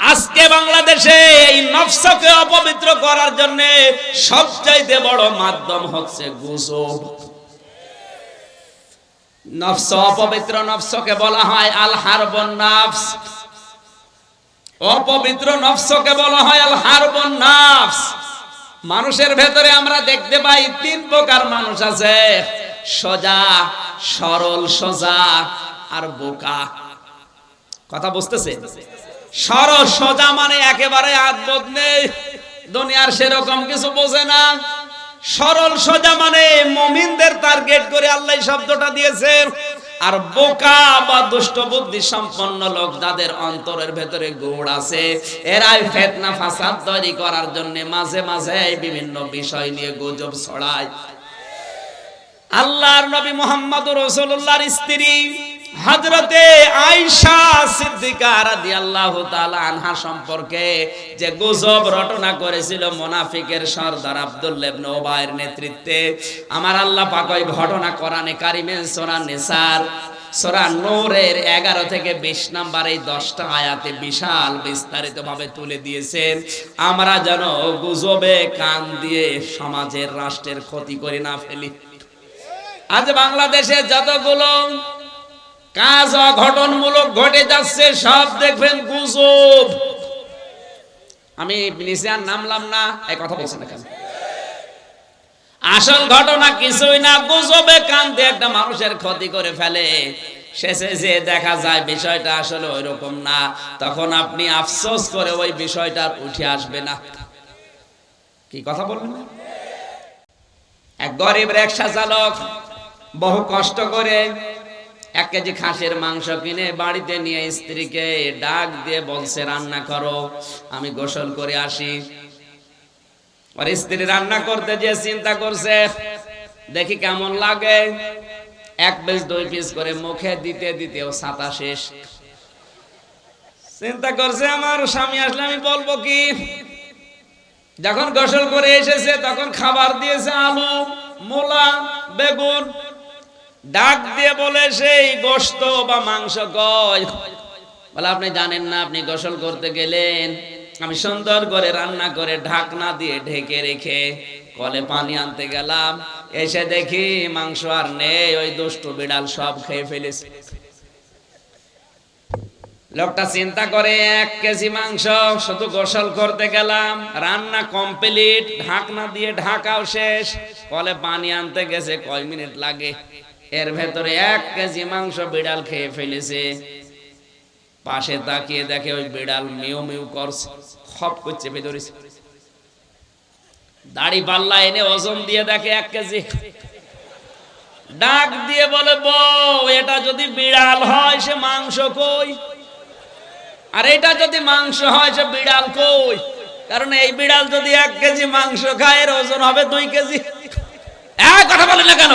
আজকে বাংলাদেশে এই নফসকে অপবিত্র করার জন্য সবচাইতে বড় মাধ্যম হচ্ছে গুজব। নফস অপবিত্র নফসকে বলা হয় আল হারবন নাফস। অপবিত্র নফসকে বলা হয় আল হারবন নাফস। মানুষের ভেতরে আমরা দেখতে পাই তিন প্রকার মানুষ আছে। সোজা, সরল, সোজা আর বোকা। কথা বুঝতেছে? সরল সোজা মানে একেবারে আদবোধ নেই। দুনিয়ার সেরকম কিছু বোঝে না। সরল সোজা মানে মমিনদের টার্গেট করে আল্লাহ শব্দটা দিয়েছে আর বোকা বা দুষ্ট বুদ্ধি সম্পন্ন লোক যাদের অন্তরের ভেতরে গুড় আছে, এরাই ফেতনা ফাসাদ তৈরি করার জন্য মাঝে মাঝে বিভিন্ন বিষয় নিয়ে গুজব ছড়ায়। আল্লাহর নবী মোহাম্মদ রসুল্লাহর স্ত্রী হজরতে আয়েশা সিদ্দিকা রাদিয়াল্লাহু তাআলা আনহা সম্পর্কে যে গুজব রটনা করেছিল মুনাফিকের সর্দার আব্দুল্লাহ নেতৃত্বে, আমার আল্লাহ পাক ওই ঘটনা কোরআনে কারিমে সূরা নিসার, সূরা নূরের 11 থেকে 20 নাম্বার এই 10টা আয়াতে বিশাল বিস্তারিত তুলে দিয়েছেন, আমরা যেন গুজবে কান দিয়ে সমাজের রাষ্ট্রের ক্ষতি করে না ফেলি। আজ বাংলাদেশে যতগুলো কাজ অঘটনমূলক ঘটে যাচ্ছে, সব দেখবেন গুজব। আমি নিচে নামলাম না, এই কথা বলছি না কেন? আসল ঘটনা কিছুই না, গুজবে কান দিয়ে একটা মানুষের ক্ষতি করে ফেলে। শেষে যে দেখা যায় বিষয়টা আসলে ওই রকম না, তখন আপনি আফসোস করে ওই বিষয়টার উঠে আসবে না। কি কথা বলবেন এক গরিব রিক্সা চালক বহু কষ্ট করে এক কেজি খাসির মাংস কিনে বাড়িতে নিয়ে স্ত্রীকে ডাক দিয়ে বলছে, রান্না করো, আমি গোসল করে আসি। আর স্ত্রী রান্না করতে যে চিন্তা করছে, দেখি কেমন লাগে। এক পিস, দুই পিস করে মুখে দিতে দিতে ও ছাতা শেষ। চিন্তা করছে, আমার স্বামী আসলে আমি বলব কি? যখন গোসল করে এসেছে, তখন খাবার দিয়েছে আলু, মূলা, বেগুন ডাক দিয়ে বলে, সেই গোস্ত বা মাংস কয় বলে, আপনি জানেন না, আপনি গোসল করতে গেলেন। আমি সুন্দর করে রান্না করে ঢাকনা দিয়ে ঢেকে রেখে কলে পানি আনতে গেলাম। এসে দেখি মাংস আর নেই, ওই দুষ্টু বিড়াল সব খেয়ে ফেলেছে। লোকটা চিন্তা করে, এক কেজি মাংস, শুধু গোসল করতে গেলাম। রান্না কমপ্লিট, ঢাকনা দিয়ে ঢাকাও শেষ। কলে পানি আনতে গেছে, কয় মিনিট লাগে? এর ভেতরে এক কেজি মাংস বিড়াল খেয়ে ফেলেছে। পাশে তাকিয়ে দেখে ওই বিড়াল মিউ মিউ করছে, খপ করছে, ভেতরে দাড়ি পাল্লা এনে ওজন দিয়ে দেখে এক কেজি। ডাক দিয়ে বলে, বউ, এটা যদি বিড়াল হয় সে মাংস কই? আর এটা যদি মাংস হয় সে বিড়াল কই? কারণ এই বিড়াল যদি এক কেজি মাংস খায়, এর ওজন হবে দুই কেজি। এক কথা বলে না কেন?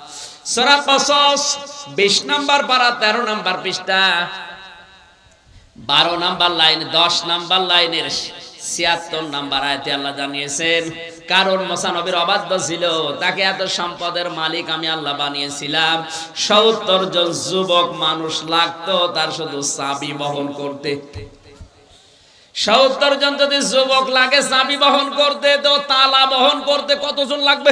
সূরা কসস 20 নাম্বার পারা 13 নাম্বার পৃষ্ঠা। 12 নাম্বার লাইন 10 নাম্বার লাইনের 76 নাম্বার আল্লাহ জানিয়েছেন, কারণ মোসা নবীর অবাধ্য ছিল, তাকে এত সম্পদের মালিক আমি আল্লাহ বানিয়েছিলাম। সত্তর জন যুবক মানুষ লাগতো তার শুধু চাবি বহন করতে। সত্তর জন যদি যুবক লাগে চাবি বহন করতে, তো তালা বহন করতে কতজন লাগবে?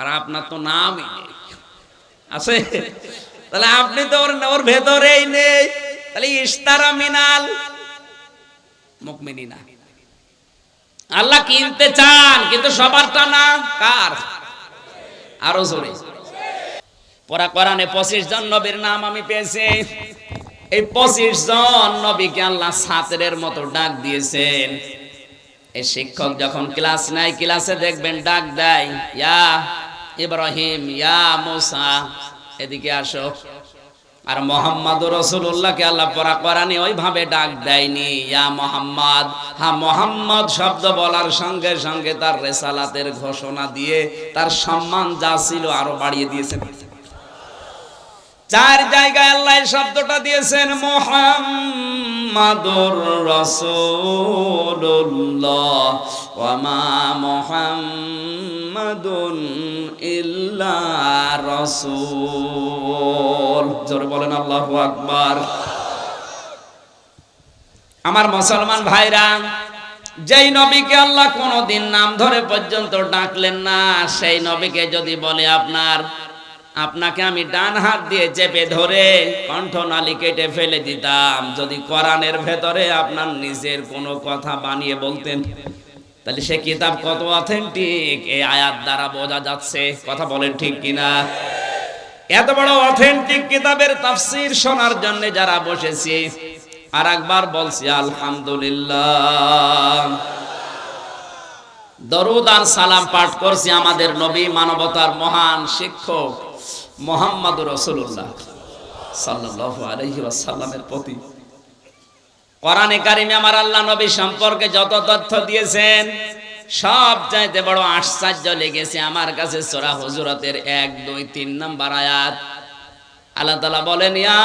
আর আপনার তো নামই নেই। আছে? তাহলে আপনি তো ওর ওর ভেতরেই নেই। তাহলে ইস্তারা মিনাল মুকমিনিনা। আল্লাহ কিনতে চান, কিন্তু সবারটা না। কার? আরও জোরে। পরা কোরআনে পঁচিশ জন নবীর নাম আমি পেয়েছি। এই পঁচিশ জন নবীকে আল্লাহ ছাত্রের মতো ডাক দিয়েছেন। এই শিক্ষক যখন ক্লাস নেয়, ক্লাসে দেখবেন ডাক দেয়, ইয়া ইব্রাহিম, ইয়া মুসা, এদিকে আসো। আর মোহাম্মদ রসুল্লাহকে আল্লাহ পরা করানি ওইভাবে ডাক দেয়নি, ইয়া মোহাম্মদ। হা মোহাম্মদ শব্দ বলার সঙ্গে সঙ্গে তার রেসালাতের ঘোষণা দিয়ে তার সম্মান যা ছিল আরও বাড়িয়ে দিয়েছেন। চার জায়গায় আল্লাহ শব্দটা দিয়েছেন, মোহাম্মদুর রসুল্লাহ ওয়ামা মোহাম্মদুন ইল্লা রসুল। জোরে বলেন, আল্লাহু আকবার। আমার মুসলমান ভাইরা, যেই নবীকে আল্লাহ কোনদিন নাম ধরে পর্যন্ত ডাকলেন না, সেই নবীকে যদি বলে আপনার আপনাকে আমি ডান হাত দিয়ে চেপে ধরে কণ্ঠ কণ্ঠনালী কেটে ফেলে দিতাম। যদি কোরআনের ভেতরে আপনার নিজের কোনো কথা বানিয়ে বলতেন, তাহলে সে কিতাব কত অথেন্টিক এই আয়াত দ্বারা বোঝা যাচ্ছে। কথা বলেন ঠিক কিনা? এত বড় অথেন্টিক কিতাবের তাফসির শোনার জন্য যারা বসেছি আর একবার বলছি, আলহামদুলিল্লাহ। দরুদ আর সালাম পাঠ করছি আমাদের নবী মানবতার মহান শিক্ষক। মোহাম্মদ রসুল্লাহ সাল্লাল্লাহু আলাইহি ওয়াসাল্লামের প্রতি। কোরআনে কারিমে আমার আল্লাহ নবী সম্পর্কে যত তথ্য দিয়েছেন, সব চাইতে বড় আশ্চর্য লেগেছে আমার কাছে সোরা হুজুরাতের 1 2 3 নাম্বার আয়াত। আল্লাহ তাআলা বলেন, ইয়া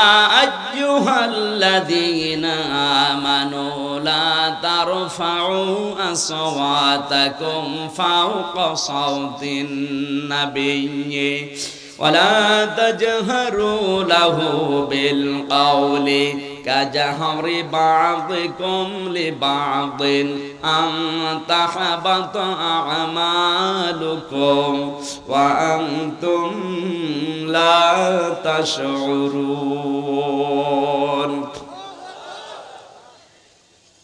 আইয়ুহাল্লাযীনা আমানু লা তারফাউ আসওয়াতাকুম ফাওকা সাউতিন নাবিয়্যি ولا تجهروا له بالقول كجهر بعضكم لبعض أن تحبط أعمالكم وأنتم لا تشعرون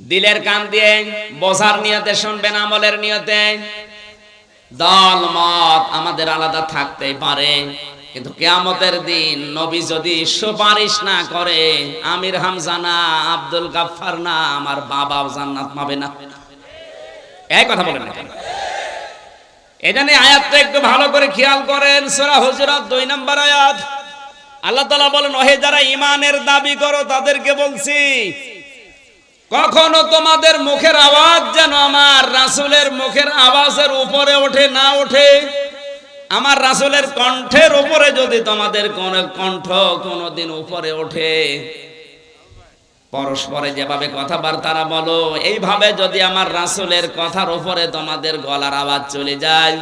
দিলের কান দিয়ে বোঝার নিয়তে শুনবেন আমলের নিয়তে দল মত আমাদের আলাদা থাকতেই পারে। কিন্তু কেয়ামতের দিন নবী যদি সুপারিশ না করে, আমির হামজা না, আব্দুল গাফফার না, আমার বাবাও জান্নাত পাবে না। এই কথা বলেন না এটা নিয়ে আয়াতটা একটু ভালো করে খেয়াল করেন, সূরা হুজুরাত দুই নম্বর আয়াত। আল্লাহ তালা বলেন, ওহে যারা ইমানের দাবি করো, তাদেরকে বলছি কখনো তোমাদের মুখের আওয়াজ যেন আমার রাসুলের মুখের আওয়াজের উপরে ওঠে, না ওঠে? আমার রাসুলের কণ্ঠের উপরে যদি তোমাদের কোন কণ্ঠ কোনোদিন উপরে ওঠে, পরস্পরে যেভাবে কথাবার্তারা বলো, এইভাবে যদি আমার রাসুলের কথার উপরে তোমাদের গলার আওয়াজ চলে যায়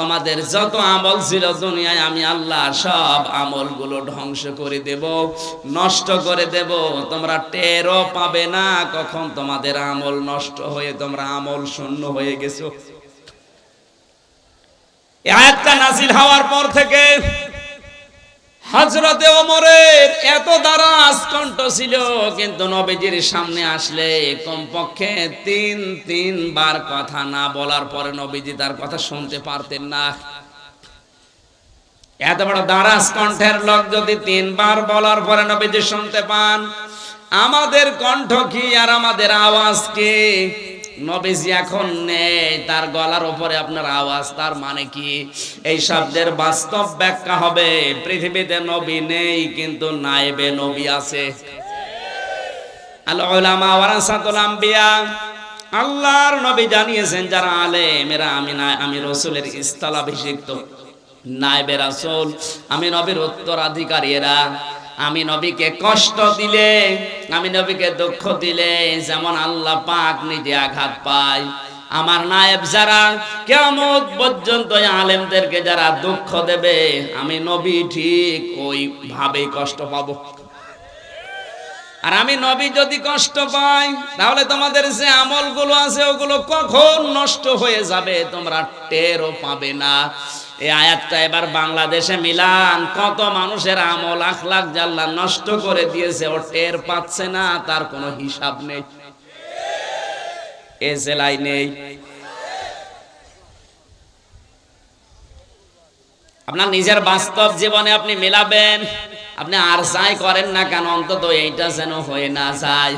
তোমাদের যত আমল ছিল দুনিয়ায় আমি আল্লাহ সব আমলগুলো ধ্বংস করে দেব, নষ্ট করে দেব। তোমরা টেরও পাবে না কখন তোমাদের আমল নষ্ট হয়ে তোমরা আমল শূন্য হয়ে গেছো। আয়াতটা নাসিল হওয়ার পর থেকে হজরতে ওমরের এত দারাজ কণ্ঠ ছিল, কিন্তু নবীজির সামনে আসলে কমপক্ষে তিন, তিনবার কথা না বলার পরে নবীজি তার কথা শুনতে পারতেন না। এত বড় দারাজ কণ্ঠের লোক যদি তিনবার বলার পরে নবীজি শুনতে পান, আমাদের কণ্ঠ কি আর আমাদের আওয়াজ কি? নবীজি এখন নেই, তার গলার উপরে আপনার আওয়াজ, তার মানে কি? এই শব্দের বাস্তব ব্যাখ্যা হবে, পৃথিবীতে নবী নেই, কিন্তু নাইবে নবী আছে। আল্লাহর নবী জানিয়েছেন, যারা আমি না, আমি রসুলের আমি নবীর উত্তরাধিকারী এরা আমি নবীকে কষ্ট দিলে, আমি নবীকে দুঃখ দিলে, যেমন আল্লাহ পাক নিজে আঘাত পায়। আমার নায়েব যারা কেমন পর্যন্ত আলেমদেরকে যারা দুঃখ দেবে, আমি নবী ঠিক ওই ভাবেই কষ্ট পাবো। আর আমি নবী যদি কষ্ট পাই, তাহলে তোমাদের যে আমলগুলো আছে, ওগুলো কখন নষ্ট হয়ে যাবে, তোমরা টেরও পাবে না। এই আয়াতটা এবার বাংলাদেশে মিলান। কত মানুষের আমল, আখলাখ জাল্লা নষ্ট করে দিয়েছে, ও টের পাচ্ছে না, তার কোনো হিসাব নেই। এ নেই। আপনার নিজের বাস্তব জীবনে আপনি মেলাবেন। আপনি আর যাই করেন না কেন, অন্তত এইটা যেন হয়ে না যায়।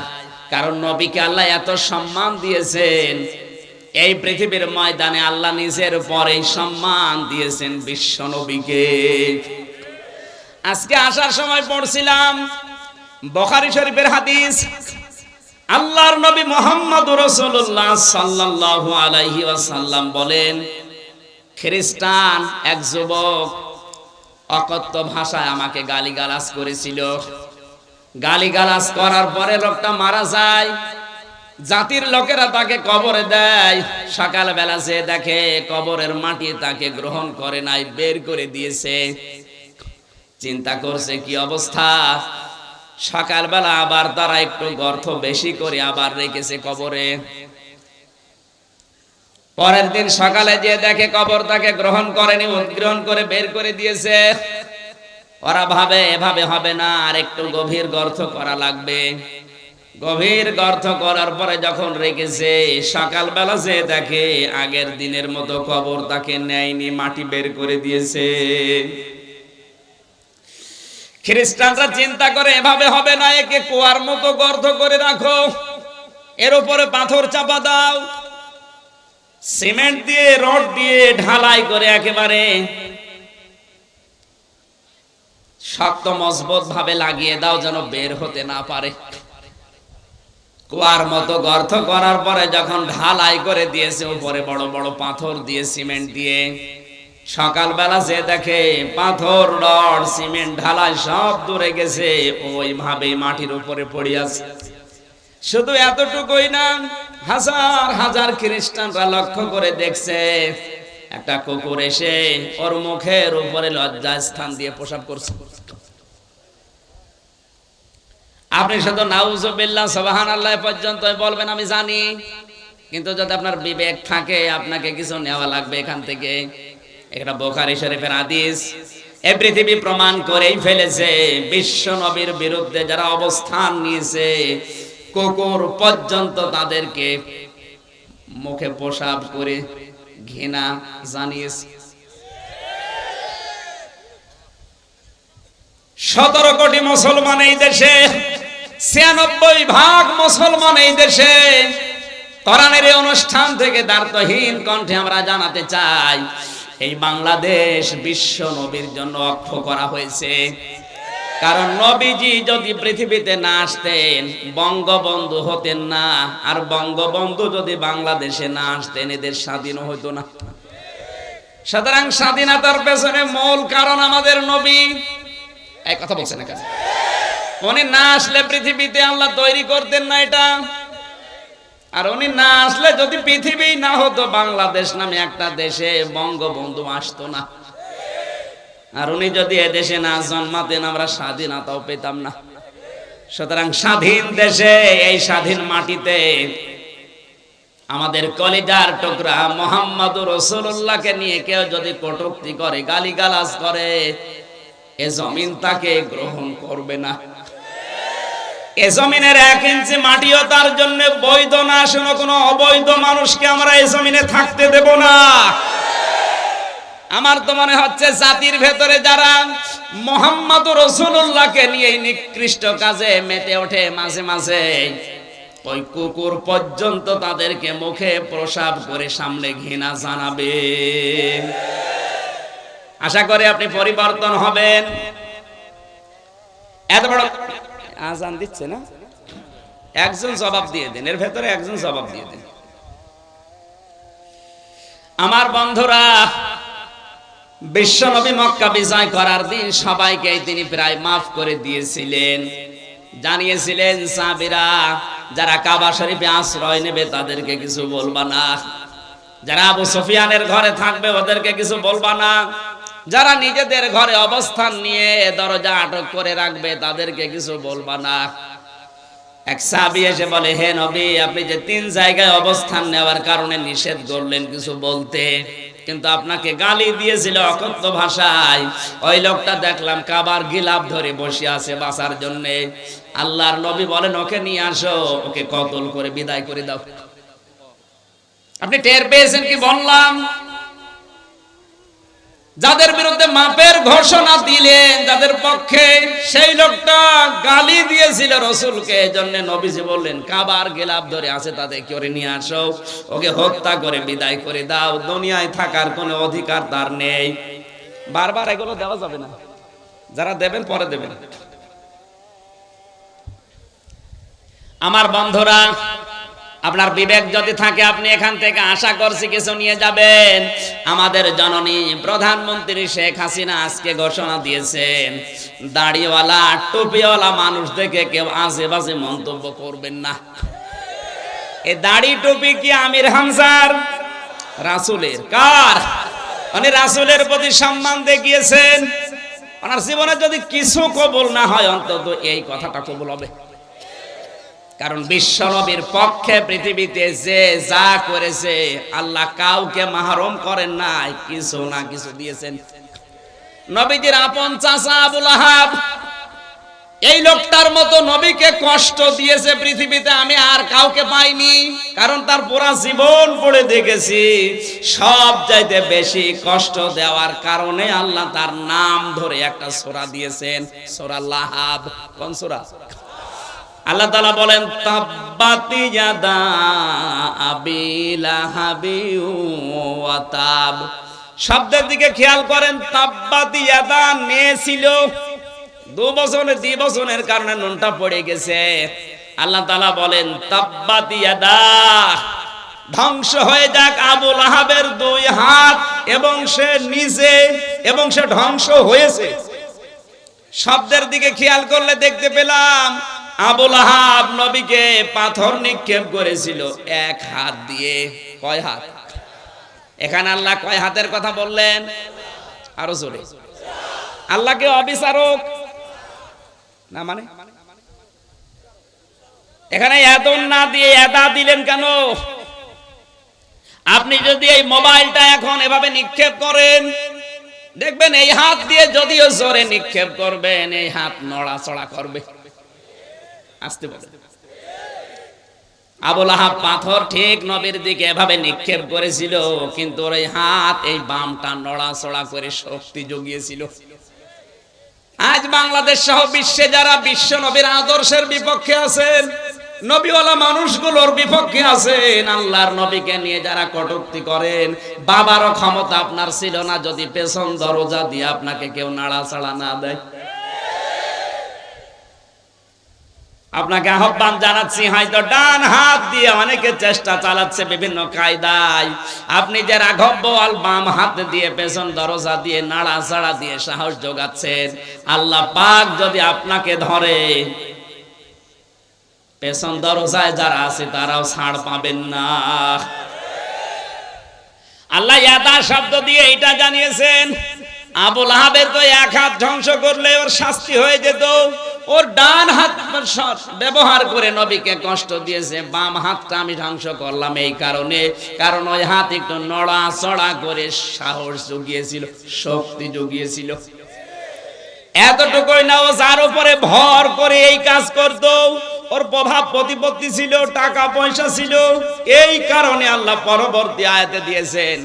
কারণ নবীকে আল্লাহ এত সম্মান দিয়েছেন। এই পৃথিবীর ময়দানে আল্লাহ নিজের পরে সম্মান দিয়েছেন বিশ্ব নবীকে। আজকে আসার সময় পড়ছিলাম বখারি শরীফের হাদিস, আল্লাহর নবী মোহাম্মদ রসুল্লাহ সাল্লাল্লাহু আলাইহি ওয়াসাল্লাম বলেন, খ্রিস্টান এক যুবক অকথ্য ভাষায় আমাকে গালিগালাজ করেছিল। গালিগালাজ করার পরে লোকটা মারা যায়। জাতির লোকেরা তাকে কবরে দেয়। সকালবেলা সে দেখে কবরের মাটি তাকে গ্রহণ করে নাই, বের করে দিয়েছে। চিন্তা করছে, কি অবস্থা? সকালবেলা আবার তারা একটু গর্ত বেশি করে আবার রেখেছে কবরে। পরের দিন সকালে যে দেখে কবর তাকে গ্রহণ করেনি, উদ্গ্রহণ করে বের করে দিয়েছে। ওরা ভাবে, এভাবে হবে না, আর একটু গভীর গর্ত করা লাগবে। গভীর গর্ত করার পরে যখন রেখেছে, সকালবেলা যে দেখে আগের দিনের মতো কবর তাকে নেয়নি, মাটি বের করে দিয়েছে। খ্রিস্টানরা চিন্তা করে, এভাবে হবে না, একে কুয়ার মতো গর্ত করে রাখো। এর উপরে পাথর চাপা দাও। সিমেন্ট দিয়ে, রড দিয়ে ঢালাই করে একেবারে শক্ত মজবুত ভাবে লাগিয়ে দাও যেন বের হতে না পারে। কুয়ার মতো গর্ত করার পরে যখন ঢালাই করে দিয়েছে, উপরে বড় বড় পাথর দিয়ে, সিমেন্ট দিয়ে, সকালবেলা যে দেখে পাথর, রড, সিমেন্ট, ঢালাই সব দূরে গেছে ওইভাবে মাটির উপরে পড়ে আছে। শুধু এতটুকুই না, হাজার হাজার খ্রিস্টানরা লক্ষ্য করে দেখছে, একটা কুকুর এসে ওর মুখের উপরে লজ্জা স্থান দিয়ে পোশাক করছে। আপনি শুধু নাউজুবিল্লাহ সুবহান আল্লাহ পর্যন্ত বলবেন, আমি জানি। কিন্তু যদি আপনার বিবেক থাকে, আপনাকে কিছু নেওয়া লাগবে এখান থেকে। এটা বোখারি শরীফের আদিস এ পৃথিবী প্রমাণ করেই ফেলেছে, বিশ্ব নবীর বিরুদ্ধে যারা অবস্থান নিয়েছে, কুকুর পর্যন্ত তাদেরকে মুখে পোশাক করে ঘৃণা জানিয়েছে। সতেরো কোটি মুসলমান এই দেশে, ছিয়ানব্বই ভাগ মুসলমান এই দেশে। কোরআনের এই অনুষ্ঠান থেকে দার্থহীন কণ্ঠে আমরা জানাতে চাই, এই বাংলাদেশ বিশ্ব নবীর জন্য অক্ষ করা হয়েছে। কারণ নবীজি যদি পৃথিবীতে না আসতেন, বঙ্গবন্ধু হতেন না, আর বঙ্গবন্ধু যদি বাংলাদেশে না আসতেন, এদের স্বাধীন হইতো না। সুতরাং স্বাধীনতার পেছনে মূল কারণ আমাদের নবী। এই কথা বলছেন না কেন? উনি না আসলে পৃথিবীতে আল্লাহ তৈরি করতেন না এটা। আর উনি না আসলে যদি পৃথিবী না হতো, বাংলাদেশ নামে একটা দেশে বঙ্গবন্ধু আসতো না। আর উনি যদি এদেশে না জন্মাতেন, আমরা স্বাধীনতাও পেতাম না। সুতরাং স্বাধীন দেশে, এই স্বাধীন মাটিতে আমাদের কলিজার টুকরা মোহাম্মদ রসুল্লাহকে নিয়ে কেউ যদি কটূক্তি করে, গালিগালাজ করে এ জমিন তাকে গ্রহণ করবে না। এ জমিনের এক ইঞ্চি মাটিও তার জন্য বৈধ না, শোনো, কোনো অবৈধ মানুষকে আমরা এ জমিনে থাকতে দেব না। আমার তো মনে হচ্ছে জাতির ভেতরে যারা মোহাম্মদ রসুল্লাহকে নিয়ে নিকৃষ্ট কাজে মেতে ওঠে মাঝে মাঝে, ওই কুকুর পর্যন্ত তাদেরকে মুখে প্রসাব করে সামনে ঘৃণা জানাবে। আশা করি আপনি পরিবর্তন হবেন। এত বড় আজান দিচ্ছে না? একজন জবাব দিয়ে দেন এর ভেতরে একজন জবাব দিয়ে দেন। আমার বন্ধুরা বিশ্বনবী মক্কা বিজয় করার দিন সবাইকে তিনি প্রায় মাফ করে দিয়েছিলেন। জানিয়েছিলেন সাবিরা যারা কাবা শরীফে আশ্রয় নেবে তাদেরকে কিছু বলবা না। যারা আবু সফিয়ানের ঘরে থাকবে ওদেরকে কিছু বলবা না। যারা নিজেদের ঘরে অবস্থান নিয়ে দরজা আটক করে রাখবে, তাদেরকে কিছু বলবা না। এক সাহাবি এসে বলে, হে নবী, আপনি যে তিন জায়গায় অবস্থান নেওয়ার কারণে নিষেধ করলেন কিছু বলতে, কিন্তু আপনাকে গালি দিয়েছিল অকথ্য ভাষায়। ওই লোকটা দেখলাম কাবার গিলাপ ধরে বসে আছে বাঁচার জন্য। আল্লাহর নবী বলেন, ওকে নিয়ে আসো, ওকে কতল করে বিদায় করে দাও। আপনি টের পেয়েছেন কি বললাম? যাদের বিরুদ্ধে মাপের ঘোষণা দিলেন, যাদের পক্ষে সেই লোকটা গালি দিয়েছিল রসুলকে জন্য নবীজি বললেন, কাবার গেলাপ ধরে আছে তাদের করে নিয়ে আসো? ওকে হত্যা করে, বিদায় করে দাও। দুনিয়ায় থাকার কোনো অধিকার তার নেই। বারবার এগুলো দেওয়া যাবে না। যারা দেবেন, পরে দেবেন। আমার বন্ধুরা আপনার বিবেক যদি থাকে, আপনি এখান থেকে আশা করছি কিছু নিয়ে যাবেন। আমাদের জননী প্রধানমন্ত্রী শেখ হাসিনা আজকে ঘোষণা দিয়েছেন, দাড়িওয়ালা, টুপিওয়ালা মানুষ দেখে কেউ বাজে মন্তব্য করবেন না। এই দাড়ি টুপি কি আমির হামজার? রাসুলের। কার? মানে রাসুলের প্রতি সম্মান দেখিয়েছেন। ওনার জীবনে যদি কিছু কবুল না হয়, অন্তত এই কথাটা কবুল হবে। কারণ বিশ্বনবীর পক্ষে পৃথিবীতে যে যা করেছে, আল্লাহ কাউকে মাহরম করেন নাই, কিছু না কিছু দিয়েছেন। নবীজির আপন চাচা আবুল আহাব, এই লোকটার মতো নবীকে কষ্ট দিয়েছে পৃথিবীতে, আমি আর কাউকে পাইনি, কারণ তার পুরা জীবন পড়ে দেখেছি। সব চাইতে বেশি কষ্ট দেওয়ার কারণে আল্লাহ তার নাম ধরে একটা সোরা দিয়েছেন, সোরা লাহাব। কোন সোরা? আল্লাহ তালা বলেন, তাব্বাতি ইয়াদা আবিলা হাবিউয়াতাব শব্দের দিকে খেয়াল করেন, তাব্বাতি ইয়াদা নিয়েছিল। দু বছরের দুই বছরের কারণে নুনটা পড়ে গেছে। আল্লাহ তালা বলেন, তাব্বাতি ইয়াদা ধ্বংস হয়ে যাক আবুল আহাবের দুই হাত এবং সে নিজে এবং সে ধ্বংস হয়েছে। শব্দের দিকে খেয়াল করলে দেখতে পেলাম আবুল আহাব নবীকে পাথর নিক্ষেপ করেছিল। এক হাত দিয়ে। কয় হাত? এখানে আল্লাহ কয় হাতের কথা বললেন? আরও জোরে। আল্লাহকে অবিচারক। না মানে? এখানে না দিয়ে এদা দিলেন কেন? আপনি যদি এই মোবাইলটা এখন এভাবে নিক্ষেপ করেন, দেখবেন এই হাত দিয়ে যদিও জোরে নিক্ষেপ করবেন, এই হাত নড়াচড়া করবে। আসতে বলে আবুল আহাব পাথর ঠিক নবীর দিকে এভাবে নিক্ষেপ করেছিল, কিন্তু ওর এই হাত, এই বামটা নড়াচড়া করে শক্তি জুগিয়েছিল। আজ বাংলাদেশ সহ বিশ্বে যারা বিশ্ব নবীর আদর্শের বিপক্ষে আছেন, নবীওয়ালা মানুষগুলোর বিপক্ষে আছেন, আল্লাহর নবীকে নিয়ে যারা কটুক্তি করেন, বাবারও ক্ষমতা আপনার ছিল না, যদি পেছন দরজা দিয়ে আপনাকে কেউ নাড়াচাড়া না দেয়। আপনাকে আহ্বান জানাচ্ছি, হয়তো ডান হাত দিয়ে অনেকে চেষ্টা চালাচ্ছে বিভিন্ন কায়দায়। আপনি যে রাঘব বল বাম হাত দিয়ে, পেছন দরজা দিয়ে নাড়া চাড়া দিয়ে সাহস যোগাচ্ছেন, আল্লাহ পাক যদি আপনাকে ধরে, পেছন দরজায় যারা আছে তারাও ছাড় পাবেন না। আল্লাহ ইয়াদা শব্দ দিয়ে এটা জানিয়েছেন, আবুল আহাবের তো এক হাত ধ্বংস করলে ওর শাস্তি হয়ে যেত। ওর ডান হাত ব্যবহার করে নবীকে কষ্ট দিয়েছে, বাম হাতটা আমি ধ্বংস করলাম এই কারণে। কারণ ওই হাত একটু নড়া চড়া করে সাহস জুগিয়েছিল, শক্তি জুগিয়েছিল। এতটুকুই না, ও যার উপরে ভর করে এই কাজ করতো। ওর প্রভাব প্রতিপত্তি ছিল, টাকা পয়সা ছিল। এই কারণে আল্লাহ পরবর্তী আয়াতে দিয়েছেন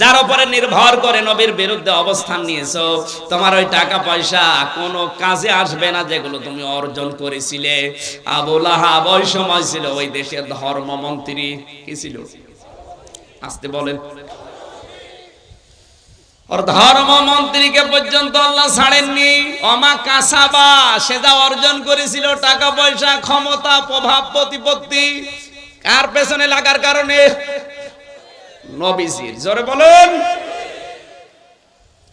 যার উপরে নির্ভর করে নবীর বিরুদ্ধে অবস্থান নিয়েছো, তোমার ওই টাকা পয়সা কোনো কাজে আসবে না যেগুলো তুমি অর্জন করেছিলে। আবুল আহাব ওই সময় ছিল ওই দেশের ধর্মমন্ত্রী, কি ছিল? আসতে বলেন। ওর ধর্মমন্ত্রীকে পর্যন্ত আল্লাহ ছাড়েননি। অমা অর্জন করেছিল, টাকা পয়সা, ক্ষমতা, প্রভাব, প্রতিপত্তি। কার পেছনে কারণে? বলুন।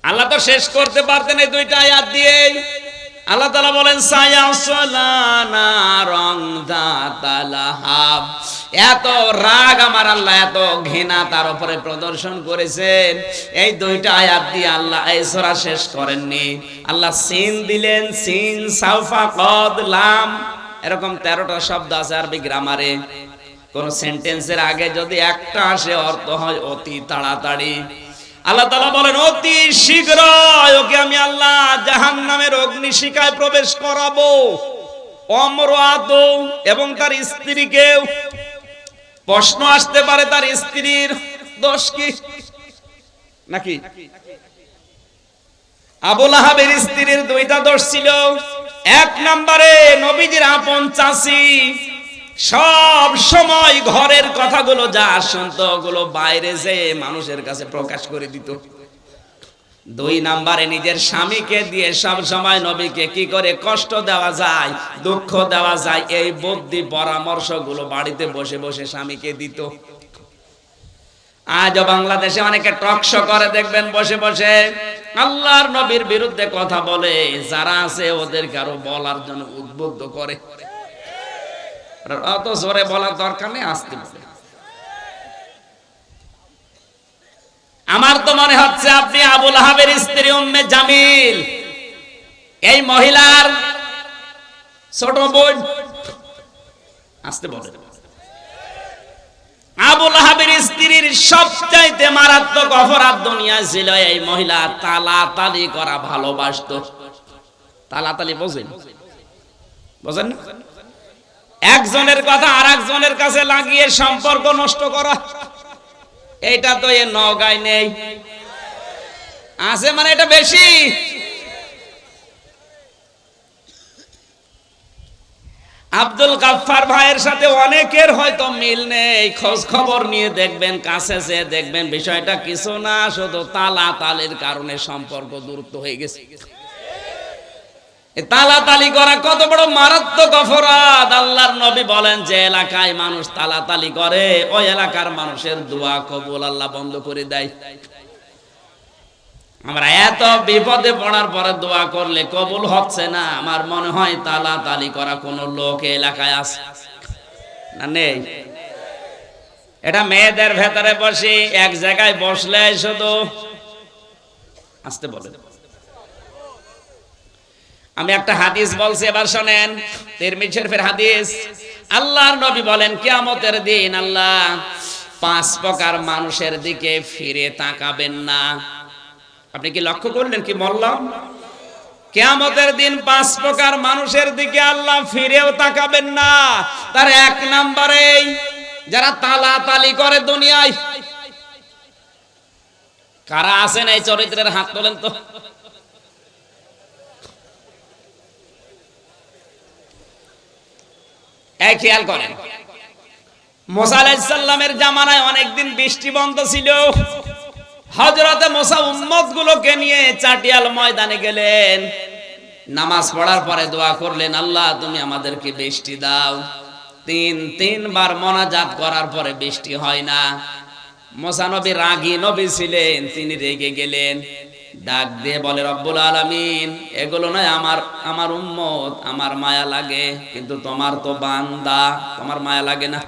আল্লাহ তো শেষ করতে পারতেন এই দুইটা আয়াত দিয়ে আল্লাহ তালা বলেন এত রাগ আমার আল্লাহ, এত ঘৃণা তার উপরে প্রদর্শন করেছেন এই দুইটা আয়াত দিয়ে আল্লাহ এই সূরা শেষ করেননি। আল্লাহ সিন দিলেন, সিন, সাউফা, কদ, লাম, এরকম তেরোটা শব্দ আছে আরবি গ্রামারে। কোন সেন্টেন্সের আগে যদি একটা আসে, অর্থ হয় অতি তাড়াতাড়ি। আল্লাহ তালা বলেন, অতি শীঘ্র ওকে আমি আল্লাহ জাহান নামের অগ্নিশিকায় প্রবেশ করাবো। অমর আদৌ এবং তার স্ত্রীকেও। প্রশ্ন আসতে পারে, তার স্ত্রীর দোষ কি? নাকি? আবুল আহাবের স্ত্রীর দুইটা দোষ ছিল। এক নম্বরে নবীজির আপন চাষি সব সময় ঘরের কথাগুলো যা শুনতো, ওগুলো বাইরে যে মানুষের কাছে প্রকাশ করে দিত। দুই নাম্বারে নিজের স্বামীকে দিয়ে সব সময় নবীকে কি করে কষ্ট দেওয়া যায়, দুঃখ দেওয়া যায়, এই বুদ্ধি পরামর্শগুলো বাড়িতে বসে বসে স্বামীকে দিত। আজও বাংলাদেশে অনেকে টকশো করে, দেখবেন বসে বসে আল্লাহর নবীর বিরুদ্ধে কথা বলে, যারা আছে ওদেরকে আরও বলার জন্য উদ্বুদ্ধ করে। অত জোরে বলার দরকার নেই, আসতে আমার তো মনে হচ্ছে আপনি আবুল আহাবের স্ত্রী, উম্মে জামিল। এই মহিলার ছোট বোন। আসতে বলে আবুল আহাবের স্ত্রীর সবচাইতে মারাত্মক অপরাধ দুনিয়া ছিল এই মহিলা তালাতালি করা, ভালোবাসতো। তালাতালি বোঝেন? বোঝেন না? একজনের কথা আর একজনের কাছে লাগিয়ে সম্পর্ক নষ্ট করা। এটা তো এ নগায় নেই। আছে মানে এটা বেশি। আব্দুল গাফফার ভাইয়ের সাথে অনেকের হয়তো মিল নেই। খোঁজ খবর নিয়ে দেখবেন, কাছে যে দেখবেন, বিষয়টা কিছু না, শুধু তালা তালের কারণে সম্পর্ক দূরত্ব হয়ে গেছে। তালাতালি করা কত বড় মারাত্মক অপরাধ। আল্লাহর নবী বলেন, যে এলাকায় মানুষ তালাতালি করে, ওই এলাকার মানুষের দোয়া কবুল আল্লাহ বন্ধ করে দেয়। আমরা এত বিপদে পড়ার পরে দোয়া করলে কবুল হচ্ছে না। আমার মনে হয় করা কোন লোক এলাকায় আছে না নেই? এটা মেয়েদের ভেতরে বসে, এক জায়গায় বসলে শুধু আসতে বলে আমি একটা হাদিস বলছি, এবার শোনেন। তিরমিজ শরীফের হাদিস। আল্লাহর নবী বলেন, কিয়ামতের দিন আল্লাহ পাঁচ প্রকার মানুষের দিকে ফিরে তাকাবেন না। আপনি কি লক্ষ্য করলেন কি বললাম কেয়ামতের দিন পাঁচ প্রকার মানুষের দিকে আল্লাহ ফিরেও তাকাবেন না। তার এক নম্বরে যারা তালা তালি করে দুনিয়ায়। কারা আছেন এই চরিত্রের হাত তোলেন তো? এই খেয়াল করেন। মোসা আলাইসাল্লামের জামানায় অনেকদিন বৃষ্টি বন্ধ ছিল। হজরতে মোসা উম্মত গুলোকে নিয়ে চাটিয়াল ময়দানে গেলেন। নামাজ পড়ার পরে দোয়া করলেন, আল্লাহ, তুমি আমাদেরকে বৃষ্টি দাও। তিন, তিনবার মনাজাত করার পরে বৃষ্টি হয় না। মোসা নবী রাগী নবী ছিলেন, তিনি রেগে গেলেন। ডাক দিয়ে বলে, রব্বুল আলামিন, এগুলো নয় আমার আমার উম্মত, আমার মায়া লাগে, কিন্তু তোমার তো বান্দা, তোমার মায়া লাগে না।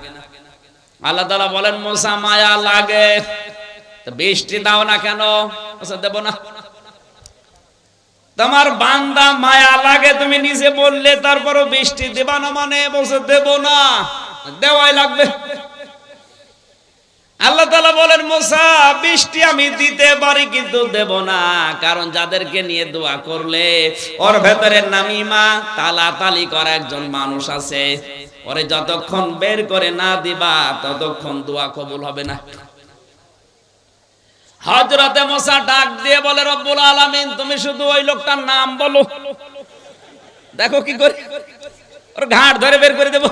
আল্লাহ তাআলা বলেন, মোসা, মায়া লাগে। বৃষ্টি দাও না কেন? দেব না। তোমার বান্দা মায়া লাগে, তুমি নিজে বললে তারপরও বৃষ্টি দেবা না মানে? বসে দেব না। দেওয়াই লাগবে। আল্লাহ তালা বলেন, মোসা, বৃষ্টি আমি দিতে পারি কিন্তু দেব না। কারণ যাদেরকে নিয়ে দোয়া করলে ওর ভেতরে নামিমা তালা তালি করা একজন মানুষ আছে। ওরে যতক্ষণ বের করে না দিবা, ততক্ষণ দোয়া কবুল হবে না। হজরতে মোসা ডাক দিয়ে বলে, রব্বুল আলামিন, তুমি শুধু ওই লোকটার নাম বলো। দেখো কি করে। ওর ঘাট ধরে বের করে দেবো।